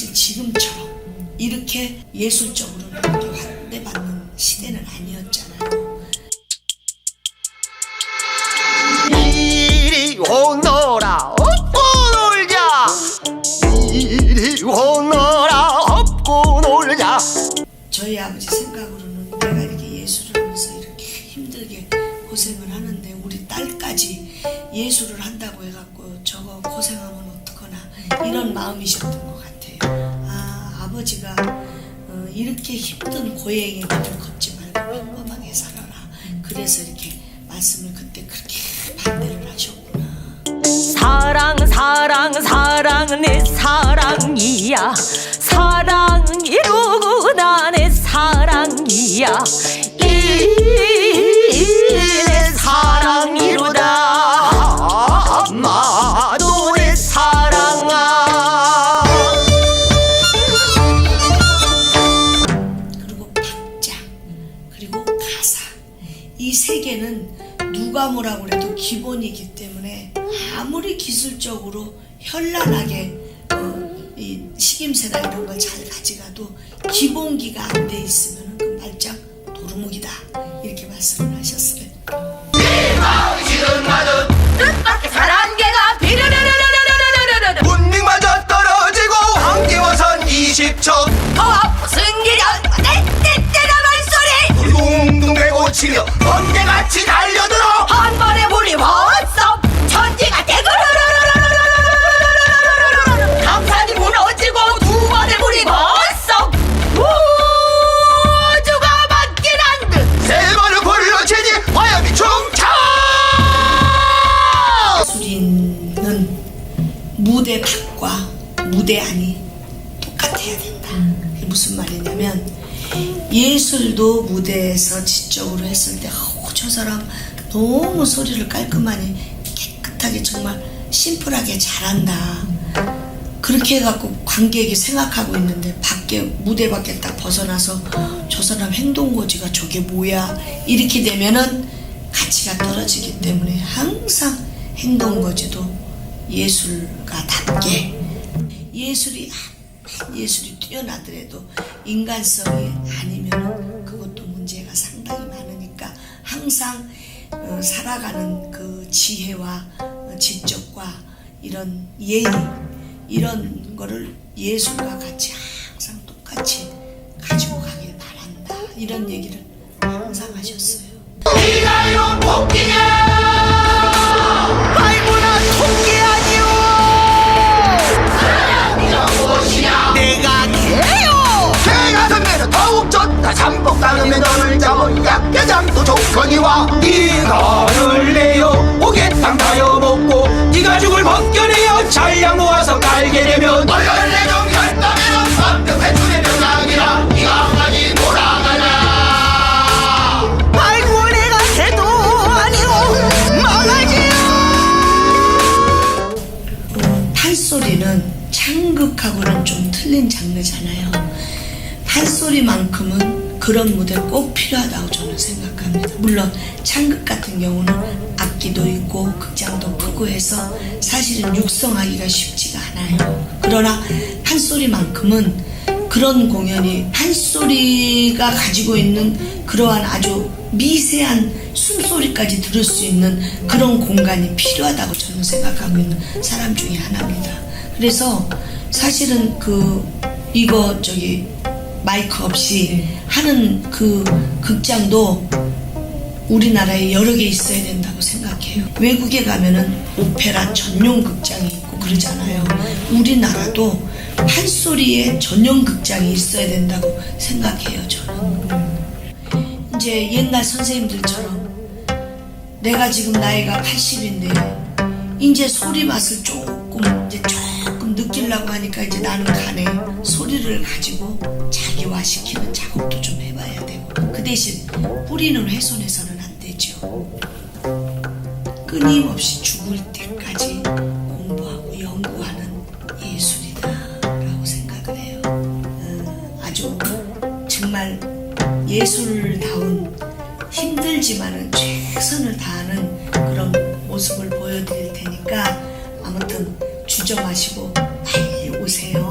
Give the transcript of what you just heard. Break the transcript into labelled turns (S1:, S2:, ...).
S1: 사실 지금처럼 이렇게 예술적으로는 한대 맞는 시대는 아니었잖아요.
S2: 이리 오너라 업고 놀자 이리 오너라 업고 놀자
S1: 저희 아버지 생각으로는 내가 이렇게 예술을 하면서 이렇게 힘들게 고생을 하는데 우리 딸까지 예술을 한다고 해갖고 저거 고생하면 어떡하나 이런 마음이셨던 것 같아요. 아버지가 어, 이렇게 힘든 고행에 너무 걷지 말고 평범하게 살아라. 그래서 이렇게 말씀을 그때 그렇게 반대를 하셨구나.
S3: 사랑 사랑 사랑 내 사랑이야 사랑 이루구나 내 사랑이야 이
S1: 세계는 누가 뭐라 그래도 기본이기 때문에 아무리 기술적으로 현란하게 어, 이 식임새나 이런 걸 잘 가져가도 기본기가 안 돼 있으면 그 말짱 도루묵이다 이렇게 말씀을 하셨어요.
S2: 같이 달려들어
S3: 한 번에 우리 원썸 천지가 대그르르르르르르르르르르르르 강산이 무너지고 두 번에 우리 원썸 우주가 맞긴 한듯
S2: 세 번을 불러치니 화염이 충차
S1: 우리는 무대 밖과 무대 안이 똑같아야 된다. 이게 무슨 말이냐면 예술도 무대에서 지적으로 했을 때 저 사람 너무 소리를 깔끔하니 깨끗하게 정말 심플하게 잘한다. 그렇게 해갖고 관객이 생각하고 있는데 밖에 무대 밖에 딱 벗어나서 저 사람 행동고지가 저게 뭐야 이렇게 되면은 가치가 떨어지기 때문에 항상 행동고지도 예술가답게 예술이 아무리 예술이 뛰어나더라도 인간성이 아니면 항상 어, 살아가는 그 지혜와 어, 지적과 이런 예의 이런 거를 예술과 같이 항상 똑같이 가지고 가길 바란다 이런 얘기를 항상 하셨어요.
S2: 좋다 잠복 너를 잡은 약대장도 조건이와 이거를 내요. 오개탕 다여 먹고 네가 죽을 벗겨내요. 잘량 모아서 깔게 되면
S1: 판소리는 창극하고는 좀 틀린 장르잖아요. 판소리만큼은 그런 무대 꼭 필요하다고 저는 생각합니다. 물론 창극 같은 경우는 악기도 있고 극장도 크고 해서 사실은 육성하기가 쉽지가 않아요. 그러나 판소리만큼은 그런 공연이 판소리가 가지고 있는 그러한 아주 미세한 숨소리까지 들을 수 있는 그런 공간이 필요하다고 저는 생각하고 있는 사람 중에 하나입니다. 그래서 사실은 그 이거 저기 마이크 없이 하는 그 극장도 우리나라에 여러 개 있어야 된다고 생각해요. 외국에 가면은 오페라 전용 극장이 있고 그러잖아요. 우리나라도 판소리에 전용 극장이 있어야 된다고 생각해요, 저는. 이제 옛날 선생님들처럼 내가 지금 나이가 80인데 이제 소리 맛을 조금 이제 조금 느끼려고 하니까 이제 나는 간에 소리를 가지고 자기화시키는 작업도 좀 해봐야 되고 그 대신 뿌리는 훼손해서는 안 되죠. 끊임없이 죽을 때까지 공부하고 연구하는 예술이다라고 생각을 해요. 음, 아주 정말 예술다운 힘들지만은 최선을 다하는 그런 모습을 보여드릴 테니까 아무튼 주저 마시고 빨리 오세요.